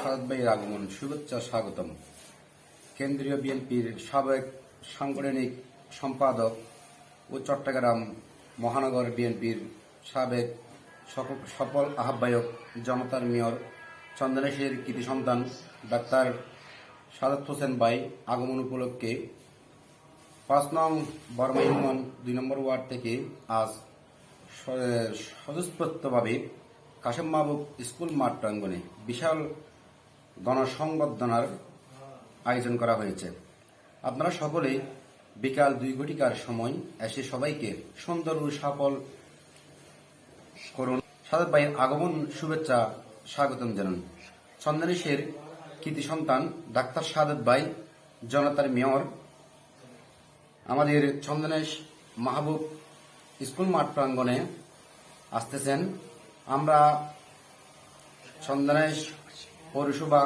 সারদ ভাইয়ের আগমন শুভেচ্ছা স্বাগতম। কেন্দ্রীয় বিএনপির সাবেক সাংগঠনিক সম্পাদক ও চট্টগ্রাম মহানগর বিএনপির সাবেক সফল আহ্বায়ক জনতার মেয়র চন্দনেশের কৃতি সন্তান ডাক্তার সাদত হোসেন ভাই আগমন উপলক্ষে পাঁচ নং বর্মা দুই নম্বর ওয়ার্ড থেকে আজ স্বতঃস্ফূর্তভাবে কাশেম মাহবুব স্কুল মাঠ প্রাঙ্গণে বিশাল গণসংবর্ধনার আয়োজন করা হয়েছে। আপনারা সকলে বিকাল দুই ঘটিকার সময় এসে সবাইকে সুন্দর ও সফল করুন। সাদত ভাইয়ের আগমন শুভেচ্ছা স্বাগতম জানান। চন্দনেশের কৃতি সন্তান ডাক্তার সাদত ভাই, জনতার মেয়র, আমাদের চন্দনেশ মাহবুব স্কুল মাঠ প্রাঙ্গণে আসতেছেন। আমরা চন্দনেশ পৌরসভা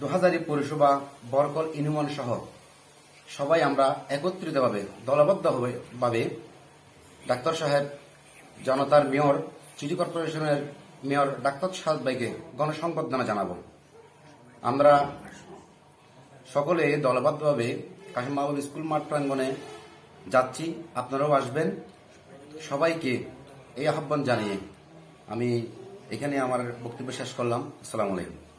দুহাজারি পৌরসভা, বরকল ইউনিয়ন সহ সবাই আমরা একত্রিতভাবে, দলবদ্ধভাবে ডাক্তার সাহেব, জনতার মেয়র, সিটি কর্পোরেশনের মেয়র ডাক্তার সাহেব ভাইকে গণসংবর্ধনা জানাব। আমরা সকলে দলবদ্ধভাবে কাশিম মাহবুব স্কুল মাঠ প্রাঙ্গণে যাচ্ছি, আপনারাও আসবেন। সবাইকে এই আহ্বান জানিয়ে আমি এখানে আমার বক্তব্য শেষ করলাম। আসসালামু আলাইকুম।